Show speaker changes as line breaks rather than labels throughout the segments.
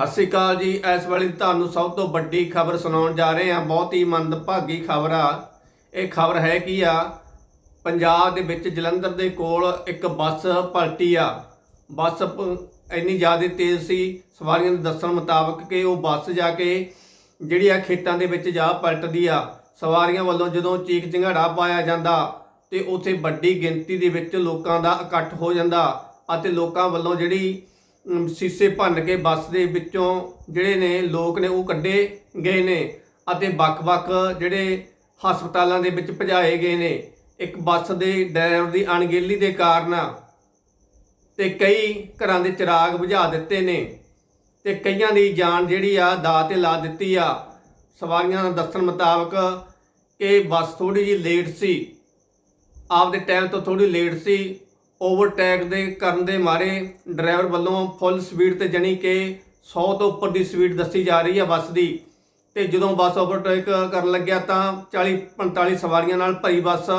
ਸਤਿ ਸ਼੍ਰੀ ਅਕਾਲ ਜੀ। ਇਸ ਵੇਲੇ ਤੁਹਾਨੂੰ ਸਭ ਤੋਂ ਵੱਡੀ ਖਬਰ ਸੁਣਾਉਣ ਜਾ ਰਹੇ ਹਾਂ। ਬਹੁਤ ਹੀ ਮੰਦਭਾਗੀ ਖਬਰ ਆ। ਇਹ ਖਬਰ ਹੈ ਕੀ ਆ? ਪੰਜਾਬ ਦੇ ਵਿੱਚ ਜਲੰਧਰ ਦੇ ਕੋਲ ਇੱਕ ਬੱਸ ਪਲਟੀ ਆ। ਬੱਸ ਪ- ਇੰਨੀ ਜ਼ਿਆਦਾ ਤੇਜ਼ ਸੀ। ਸਵਾਰੀਆਂ ਦੇ ਦੱਸਣ ਮੁਤਾਬਕ ਕਿ ਉਹ ਬੱਸ ਜਾ ਕੇ ਜਿਹੜੀ ਆ ਖੇਤਾਂ ਦੇ ਵਿੱਚ ਜਾ ਪਲਟਦੀ ਆ। ਸਵਾਰੀਆਂ ਵੱਲੋਂ ਜਦੋਂ ਚੀਕ ਚਿੰਗਾੜਾ ਪਾਇਆ ਜਾਂਦਾ ਤੇ ਉੱਥੇ ਵੱਡੀ ਗਿਣਤੀ ਦੇ ਵਿੱਚ ਲੋਕਾਂ ਦਾ ਇਕੱਠ ਹੋ ਜਾਂਦਾ ਅਤੇ ਲੋਕਾਂ ਵੱਲੋਂ ਜਿਹੜੀ ਸੀਸੇ ਭੰਨ ਕੇ ਬੱਸ ਦੇ ਵਿੱਚੋਂ ਜਿਹੜੇ ਨੇ ਲੋਕ ਨੇ ਉਹ ਕੱਢੇ ਗਏ ਨੇ ਅਤੇ ਵੱਖ-ਵੱਖ ਜਿਹੜੇ ਹਸਪਤਾਲਾਂ ਦੇ ਵਿੱਚ ਭਜਾਏ ਗਏ ਨੇ। ਇੱਕ ਬੱਸ ਦੇ ਡਰਾਈਵਰ ਦੀ ਅਣਗਹਿਲੀ ਦੇ ਕਾਰਨ ਤੇ ਕਈ ਘਰਾਂ ਦੇ ਚਿਰਾਗ ਬੁਝਾ ਦਿੱਤੇ ਨੇ ਤੇ ਕਈਆਂ ਦੀ ਜਾਨ ਜਿਹੜੀ ਆ ਦਾ ਤੇ ਲਾ ਦਿੱਤੀ ਆ। ਸਵਾਰੀਆਂ ਦਾ ਦੱਸਣ ਮੁਤਾਬਕ ਕਿ ਬੱਸ ਥੋੜੀ ਜਿਹੀ ਲੇਟ ਸੀ। ਆਪਦੇ ਟਾਈਮ ਤੋਂ ਥੋੜੀ ਲੇਟ ਸੀ। ਓਵਰਟੇਕ ਦੇ ਕਰਨ ਦੇ ਮਾਰੇ ਡਰਾਈਵਰ ਵੱਲੋਂ ਫੁੱਲ ਸਪੀਡ ਤੇ ਜਣੀ ਕਿ 100 ਤੋਂ ਉੱਪਰ ਦੀ ਸਪੀਡ ਦੱਸੀ ਜਾ ਰਹੀ ਹੈ ਬੱਸ ਦੀ। ਤੇ ਜਦੋਂ ਬੱਸ ਓਵਰਟੇਕ ਕਰਨ ਲੱਗਿਆ ਤਾਂ 40 45 ਸਵਾਰੀਆਂ ਨਾਲ ਭਰੀ ਬੱਸ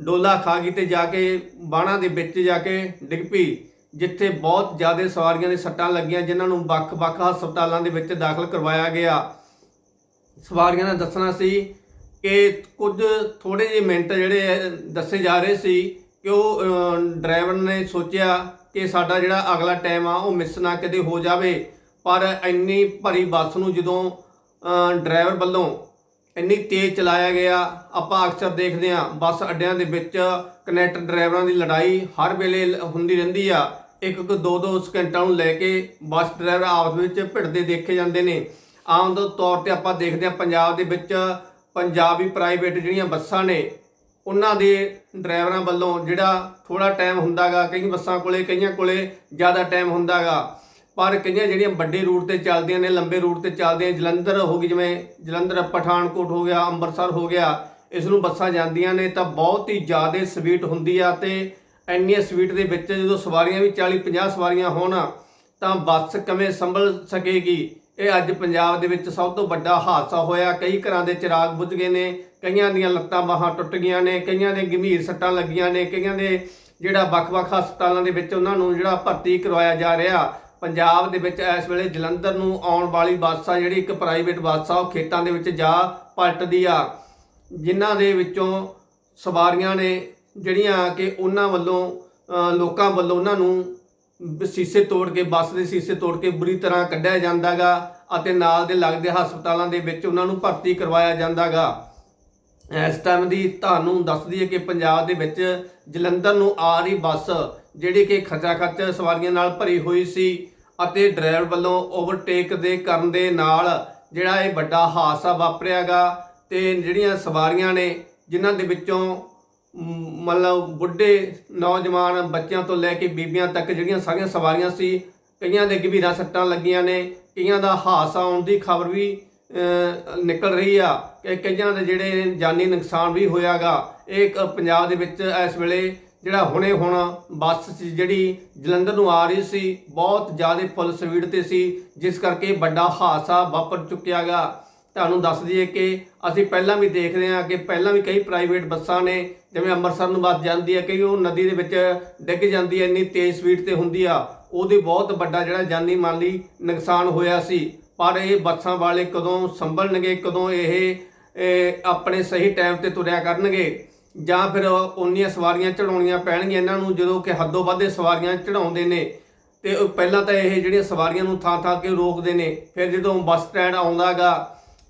ਡੋਲਾ ਖਾ ਗਈ ਤੇ ਜਾ ਕੇ ਬਾਣਾ ਦੇ ਵਿੱਚ ਜਾ ਕੇ ਡਿੱਗ ਪਈ, ਜਿੱਥੇ ਬਹੁਤ ਜ਼ਿਆਦਾ ਸਵਾਰੀਆਂ ਦੇ ਸੱਟਾਂ ਲੱਗੀਆਂ ਜਿਨ੍ਹਾਂ ਨੂੰ ਵੱਖ-ਵੱਖ ਹਸਪਤਾਲਾਂ ਦੇ ਵਿੱਚ ਦਾਖਲ ਕਰਵਾਇਆ ਗਿਆ। ਸਵਾਰੀਆਂ ਨੇ ਦੱਸਣਾ ਸੀ ਕਿ ਕੁਝ ਥੋੜੇ ਜਿਹੇ ਮਿੰਟ ਜਿਹੜੇ ਦੱਸੇ ਜਾ ਰਹੇ ਸੀ ਕਿ ਉਹ ਡਰਾਈਵਰ ਨੇ ਸੋਚਿਆ ਕਿ ਸਾਡਾ ਜਿਹੜਾ ਅਗਲਾ ਟਾਈਮ ਆ, ਉਹ ਮਿਸ ਨਾ ਕਦੇ ਹੋ ਜਾਵੇ। ਪਰ ਇੰਨੀ ਭਰੀ ਬੱਸ ਨੂੰ ਜਦੋਂ ਡਰਾਈਵਰ ਵੱਲੋਂ ਇੰਨੀ ਤੇਜ਼ ਚਲਾਇਆ ਗਿਆ, ਆਪਾਂ ਅਕਸਰ ਦੇਖਦੇ ਹਾਂ, ਬੱਸ ਅੱਡਿਆਂ ਦੇ ਵਿੱਚ ਕਨੈਕਟਰ ਡਰਾਈਵਰਾਂ ਦੀ ਲੜਾਈ ਹਰ ਵੇਲੇ ਲ- ਹੁੰਦੀ ਰਹਿੰਦੀ ਆ। ਇੱਕ ਇੱਕ ਦੋ ਦੋ ਸਕਿੰਟਾਂ ਨੂੰ ਲੈ ਕੇ ਬੱਸ ਡਰਾਈਵਰ ਆਪਸ ਵਿੱਚ ਭਿੜਦੇ ਦੇਖੇ ਜਾਂਦੇ ਨੇ। ਆਮ ਤੌਰ ਤੇ ਆਪਾਂ ਦੇਖਦੇ ਹਾਂ, ਪੰਜਾਬ ਦੇ ਵਿੱਚ ਪੰਜਾਬੀ ਪ੍ਰਾਈਵੇਟ ਜਿਹੜੀਆਂ ਬੱਸਾਂ ਨੇ ਉਹਨਾਂ ਦੇ ਡਰਾਈਵਰਾਂ ਵੱਲੋਂ ਜਿਹੜਾ ਥੋੜਾ ਟਾਈਮ ਹੁੰਦਾਗਾ, ਕਈ ਬੱਸਾਂ ਕੋਲੇ, ਕਈਆਂ ਕੋਲੇ ਜ਼ਿਆਦਾ ਟਾਈਮ ਹੁੰਦਾਗਾ। ਪਰ ਕਈਆਂ ਜਿਹੜੀਆਂ ਵੱਡੇ ਰੂਟ ਤੇ ਚੱਲਦੀਆਂ ਨੇ, ਲੰਬੇ ਰੂਟ ਤੇ ਚੱਲਦੀਆਂ ਜਲੰਧਰ ਹੋ ਗਈ ਜਿਵੇਂ ਜਲੰਧਰ, ਪਠਾਨਕੋਟ ਹੋ ਗਿਆ, ਅੰਮ੍ਰਿਤਸਰ ਹੋ ਗਿਆ, ਇਸ ਨੂੰ ਬੱਸਾਂ ਜਾਂਦੀਆਂ ਨੇ ਤਾਂ ਬਹੁਤ ਹੀ ਜ਼ਿਆਦਾ ਸਪੀਡ ਹੁੰਦੀ ਆ ਤੇ ਇੰਨੀ ਸਪੀਡ ਦੇ ਵਿੱਚ ਜਦੋਂ ਸਵਾਰੀਆਂ ਵੀ 40 50 ਸਵਾਰੀਆਂ ਹੋਣ, ਤਾਂ ਬੱਸ ਕਿਵੇਂ ਸੰਭਲ ਸਕੇਗੀ? ਇਹ ਅੱਜ ਪੰਜਾਬ ਦੇ ਵਿੱਚ ਸਭ ਤੋਂ ਵੱਡਾ ਹਾਦਸਾ ਹੋਇਆ। ਕਈ ਘਰਾਂ ਦੇ ਚਿਰਾਗ ਬੁੱਝ ਗਏ ਨੇ ਕਈਆਂ ਦੀਆਂ ਲੱਤਾਂ ਬਾਹਾਂ ਟੁੱਟ ਗਈਆਂ ਨੇ, ਕਈਆਂ ਦੇ ਗੰਭੀਰ ਸੱਟਾਂ ਲੱਗੀਆਂ ਨੇ, ਕਈਆਂ ਦੇ ਜਿਹੜਾ ਵੱਖ-ਵੱਖ ਹਸਪਤਾਲਾਂ ਦੇ ਵਿੱਚ ਉਹਨਾਂ ਨੂੰ ਜਿਹੜਾ ਭਰਤੀ ਕਰਵਾਇਆ ਜਾ ਰਿਹਾ। ਪੰਜਾਬ ਦੇ ਵਿੱਚ ਇਸ ਵੇਲੇ ਜਲੰਧਰ ਨੂੰ ਆਉਣ ਵਾਲੀ ਬੱਸ ਆ ਜਿਹੜੀ ਇੱਕ ਪ੍ਰਾਈਵੇਟ ਬੱਸ ਆ ਉਹ ਖੇਤਾਂ ਦੇ ਵਿੱਚ ਜਾ ਪਲਟਦੀ ਆ। ਜਿਨ੍ਹਾਂ ਦੇ ਵਿੱਚੋਂ ਸਵਾਰੀਆਂ ਨੇ ਜਿਹੜੀਆਂ ਕਿ ਉਹਨਾਂ ਵੱਲੋਂ ਲੋਕਾਂ ਵੱਲੋਂ ਉਹਨਾਂ ਨੂੰ ਸ਼ੀਸ਼ੇ ਤੋੜ ਕੇ, ਬੱਸ ਦੇ ਸ਼ੀਸ਼ੇ ਤੋੜ ਕੇ ਬੁਰੀ ਤਰ੍ਹਾਂ ਕੱਢਿਆ ਜਾਂਦਾਗਾ ਅਤੇ ਨਾਲ ਦੇ ਲੱਗਦੇ ਹਸਪਤਾਲਾਂ ਦੇ ਵਿੱਚ ਉਹਨਾਂ ਨੂੰ ਭਰਤੀ ਕਰਵਾਇਆ ਜਾਂਦਾਗਾ। ਇਸ ਟਾਈਮ ਦੀ ਤੁਹਾਨੂੰ ਦੱਸ ਦਈਏ ਕਿ ਪੰਜਾਬ ਦੇ ਵਿੱਚ ਜਲੰਧਰ ਨੂੰ ਆ ਰਹੀ ਬੱਸ ਜਿਹੜੀ ਕਿ ਖਚਾ ਖਚ ਸਵਾਰੀਆਂ ਨਾਲ ਭਰੀ ਹੋਈ ਸੀ ਅਤੇ ਡਰਾਈਵਰ ਵੱਲੋਂ ਓਵਰਟੇਕ ਦੇ ਕਰਨ ਦੇ ਨਾਲ ਜਿਹੜਾ ਇਹ ਵੱਡਾ ਹਾਦਸਾ ਵਾਪਰਿਆਗਾ ਤੇ ਜਿਹੜੀਆਂ ਸਵਾਰੀਆਂ ਨੇ ਜਿਨ੍ਹਾਂ ਦੇ ਵਿੱਚੋਂ ਮਤਲਬ ਬੁੱਢੇ ਨੌਜਵਾਨ ਬੱਚਿਆਂ ਤੋਂ ਲੈ ਕੇ ਬੀਬੀਆਂ ਤੱਕ ਜਿਹੜੀਆਂ ਸਾਰੀਆਂ ਸਵਾਰੀਆਂ ਸੀ, ਕਈਆਂ ਦੇ ਗੰਭੀਰਾਂ ਸੱਟਾਂ ਲੱਗੀਆਂ ਨੇ, ਕਈਆਂ ਦਾ ਹਾਦਸਾ ਆਉਣ ਦੀ ਖਬਰ ਵੀ ਨਿਕਲ ਰਹੀ ਆ ਕਿ ਕਈਆਂ ਦੇ ਜਿਹੜੇ ਜਾਨੀ ਨੁਕਸਾਨ ਵੀ ਹੋਇਆਗਾ, ਇਹ ਇੱਕ ਪੰਜਾਬ ਦੇ ਵਿੱਚ ਇਸ ਵੇਲੇ ਜਿਹੜਾ ਹੁਣੇ ਹੁਣ ਬੱਸ ਜਿਹੜੀ ਜਲੰਧਰ ਨੂੰ ਆ ਰਹੀ ਸੀ, ਬਹੁਤ ਜ਼ਿਆਦਾ ਫੁੱਲ ਸਪੀਡ ਤੇ ਸੀ, ਜਿਸ ਕਰਕੇ ਵੱਡਾ ਹਾਦਸਾ ਵਾਪਰ ਚੁੱਕਿਆਗਾ। ਤੁਹਾਨੂੰ ਦੱਸ ਦਈਏ ਕਿ ਅਸੀਂ ਪਹਿਲਾਂ ਵੀ ਦੇਖਦੇ ਹਾਂ ਕਿ ਪਹਿਲਾਂ ਵੀ ਕਈ ਪ੍ਰਾਈਵੇਟ ਬੱਸਾਂ ਨੇ, ਜਿਵੇਂ ਅੰਮ੍ਰਿਤਸਰ ਨੂੰ ਬੱਸ ਜਾਂਦੀ ਹੈ ਕਈ ਉਹ ਨਦੀ ਦੇ ਵਿੱਚ ਡਿੱਗ ਜਾਂਦੀ ਹੈ ਇੰਨੀ ਤੇਜ਼ ਸਪੀਡ ਤੇ ਹੁੰਦੀ ਆ, ਉਹਦੇ ਬਹੁਤ ਵੱਡਾ ਜਿਹੜਾ ਜਾਨੀ ਮਾਲੀ ਨੁਕਸਾਨ ਹੋਇਆ ਸੀ। ਪਰ ਇਹ ਬੱਸਾਂ ਵਾਲੇ ਕਦੋਂ ਸੰਭਲਣਗੇ, ਕਦੋਂ ਇਹ ਆਪਣੇ ਸਹੀ ਟਾਈਮ ਤੇ ਤੁਰਿਆ ਕਰਨਗੇ ਜਾਂ ਫਿਰ ਉਨੀਆਂ ਸਵਾਰੀਆਂ ਚੜਾਉਣੀਆਂ ਪੈਣਗੀਆਂ, ਇਹਨਾਂ ਨੂੰ ਜਦੋਂ ਕਿ ਹੱਦੋਂ ਵੱਧ ਸਵਾਰੀਆਂ ਚੜਾਉਂਦੇ ਨੇ ਤੇ ਪਹਿਲਾਂ ਤਾਂ ਇਹ ਜਿਹੜੀਆਂ ਸਵਾਰੀਆਂ ਨੂੰ ਥਾਂ ਥਾਂ ਕੇ ਰੋਕਦੇ ਨੇ, ਫਿਰ ਜਦੋਂ ਬੱਸ ਸਟੈਂਡ ਆਉਂਦਾਗਾ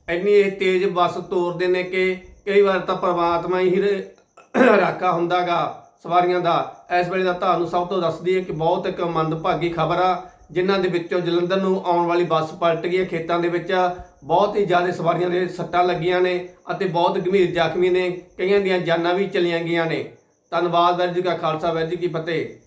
ਇੰਨੀ ਇਹ ਤੇਜ਼ ਬੱਸ ਤੋਰਦੇ ਨੇ ਕਿ ਕਈ ਵਾਰ ਤਾਂ ਪਰਮਾਤਮਾ ਹੀ ਰ- ਰਾਖਾ ਹੁੰਦਾਗਾ ਸਵਾਰੀਆਂ ਦਾ। ਇਸ ਵੇਲੇ ਦਾ ਤੁਹਾਨੂੰ ਸਭ ਤੋਂ ਦੱਸਦੀ ਹੈ ਕਿ ਬਹੁਤ ਇੱਕ ਮੰਦਭਾਗੀ ਖਬਰ ਆ। ਜਿਨ੍ਹਾਂ ਦੇ ਵਿੱਚੋਂ ਜਲੰਧਰ ਨੂੰ ਆਉਣ ਵਾਲੀ ਬੱਸ ਪਲਟ ਗਈ ਹੈ। ਖੇਤਾਂ ਦੇ ਵਿੱਚ ਬਹੁਤ ਹੀ ਜ਼ਿਆਦਾ ਸਵਾਰੀਆਂ ਦੇ ਸੱਟਾਂ ਲੱਗੀਆਂ ਨੇ ਅਤੇ ਬਹੁਤ ਗੰਭੀਰ ਜ਼ਖਮੀ ਨੇ। ਕਈਆਂ ਦੀਆਂ ਜਾਨਾਂ ਵੀ ਚਲੀਆਂ ਗਈਆਂ ਨੇ। ਧੰਨਵਾਦ ਵਾਹਿਗੁਰੂ ਜੀ ਕਾ ਖਾਲਸਾ ਵਾਹਿਗੁਰੂ ਜੀ ਕੀ ਫਤਿਹ।